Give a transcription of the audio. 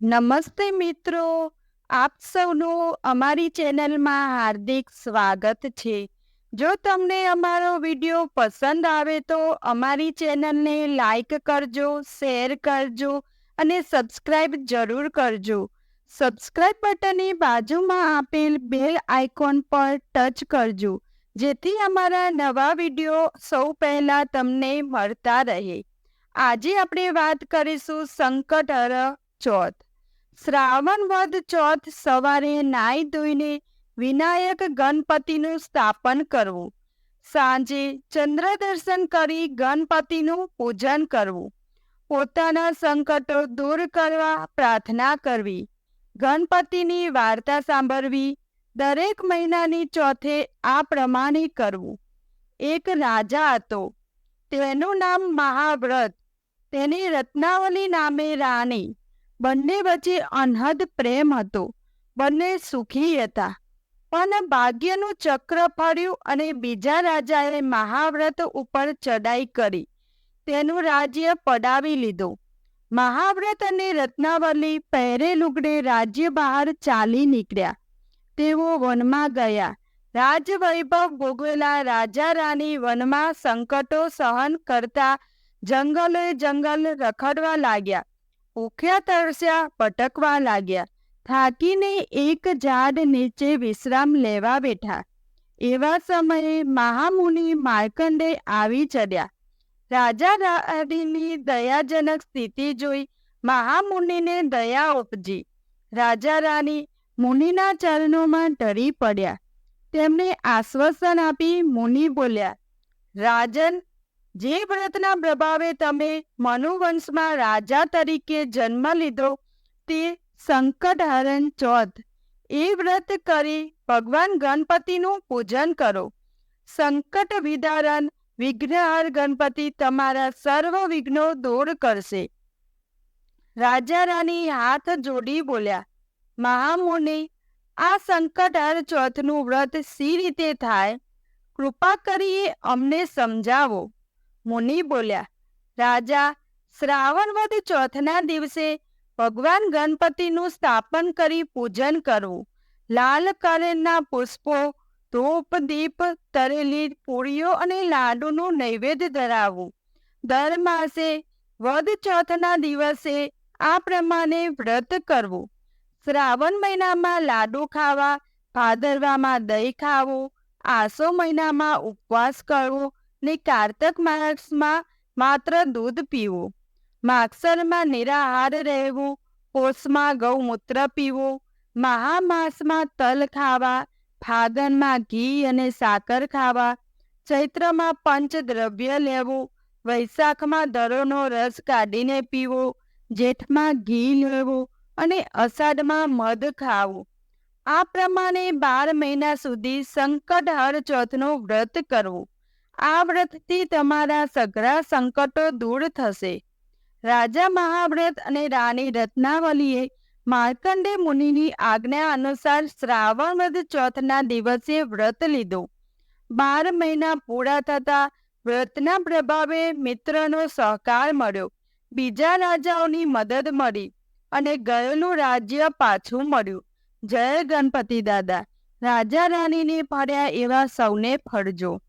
નમસ્તે મિત્રો, આપ સૌનું અમારી ચેનલમાં હાર્દિક સ્વાગત છે. જો તમને અમારો વીડિયો પસંદ આવે તો અમારી ચેનલને લાઈક કરજો, શેર કરજો અને સબસ્ક્રાઈબ જરૂર કરજો. સબસ્ક્રાઈબ બટનની બાજુમાં આપેલ બેલ આઇકોન પર ટચ કરજો, જેથી અમારા નવા વીડિયો સૌ પહેલાં તમને મળતા રહે. આજે આપણે વાત કરીશું સંકટહર ચોથ. શ્રાવણ વદ ચોથ સવારે નાઈ ધોઈને વિનાયક ગણપતિનું સ્થાપન કરવું. સાંજે ચંદ્ર દર્શન કરી ગણપતિનું પૂજન કરવું. પોતાના સંકટો દૂર કરવા પ્રાર્થના કરવી. ગણપતિની વાર્તા સાંભળવી દરેક મહિનાની ચોથે આ પ્રમાણે કરવું. એક રાજા હતો. તેનું નામ મહાવ્રત. તેની રત્નાવલી નામે રાણી. બંને વચ્ચે અનહદ પ્રેમ હતો. બંને સુખી હતા. પણ ભાગ્યનું ચક્ર ફર્યું અને બીજા રાજાએ મહાવ્રત ઉપર ચડાઈ કરી. તેનું રાજ્ય પડાવી લીધું. મહાવ્રત અને રત્નાવલી પહેરે લુગડે રાજ્ય બહાર ચાલી નીકળ્યા. તેઓ વનમાં ગયા. રાજવૈભવ ભોગવેલા રાજા રાણી વનમાં સંકટો સહન કરતા જંગલે જંગલ રખડવા લાગ્યા. ભૂખ્યા તરસ્યા, પટકવા લાગ્યા. થાકીને એક ઝાડ નીચે વિશ્રામ લેવા બેઠા. એવા સમયે મહામુનિ માર્કંડે આવી ચડ્યા. રાજા રાણીની દયાજનક સ્થિતિ જોઈ મહામુનિને દયા ઉપજી. રાજા રાણી મુનિના ચરણોમાં ઢળી પડ્યા. તેમને આશ્વાસન આપી મુનિ બોલ્યા, રાજન જે વ્રતના પ્રભાવે તમે મનુવંશમાં રાજા તરીકે જન્મ લીધો, તે સંકટહરણ ચોથ. એ વ્રત કરી ભગવાન ગણપતિનું પૂજન કરો. સંકટ વિદારણ વિઘ્નહર ગણપતિ તમારા સર્વ વિઘ્નો દૂર કરશે. રાજા રાની હાથ જોડી બોલ્યા, મહામુનિ, આ સંકટહર ચોથનું વ્રત સી રીતે થાય? કૃપા કરી અમને સમજાવો. મુનિ બોલ્યા, રાજા શ્રાવણ વદ ચોથના દિવસે ભગવાન ગણપતિનું સ્થાપન કરી પૂજન કરવું. લાલ કલરના પુષ્પો, ધૂપ, દીપ, તરેલી પૂરીઓ અને લાડુનું નૈવેદ્ય ધરાવવું. દર માસે વદ ચોથના દિવસે આ પ્રમાણે વ્રત કરવું. શ્રાવણ મહિનામાં લાડુ ખાવા, ભાદરવામાં દહીં ખાવું, આસો મહિનામાં ઉપવાસ કરવો ને કાર્તક માસમાં માત્ર દૂધ પીવું. માગસરમાં નિરાહાર રહેવું, કોષમાં ગૌમૂત્ર પીવું. મહામાસમાં તલ ખાવા, ફાગણમાં ઘી અને સાકર ખાવા. ચૈત્રમાં પંચદ્રવ્ય લેવું, વૈશાખમાં દરોનો રસ કાઢીને પીવો, જેઠમાં ઘી લેવું અને અષાઢમાં મધ ખાવું. આ પ્રમાણે બાર મહિના સુધી સંકટહર ચોથનું વ્રત કરવું. આ વ્રતથી તમારા સઘળા સંકટો દૂર થશે. રાજા મહાવ્રત અને રાણી રત્નાવલીએ માર્કંડે મુનિની આજ્ઞા અનુસાર શ્રાવણ વ્રત ચોથના દિવસે વ્રત લીધું. બાર મહિના પૂરા થતા વ્રતના પ્રભાવે મિત્રનો સહકાર મળ્યો. બીજા રાજાઓની મદદ મળી અને ગયેલું રાજ્ય પાછું મળ્યું. જય ગણપતિ દાદા. રાજા રાણીને ફળ્યા એવા સૌને ફળજો.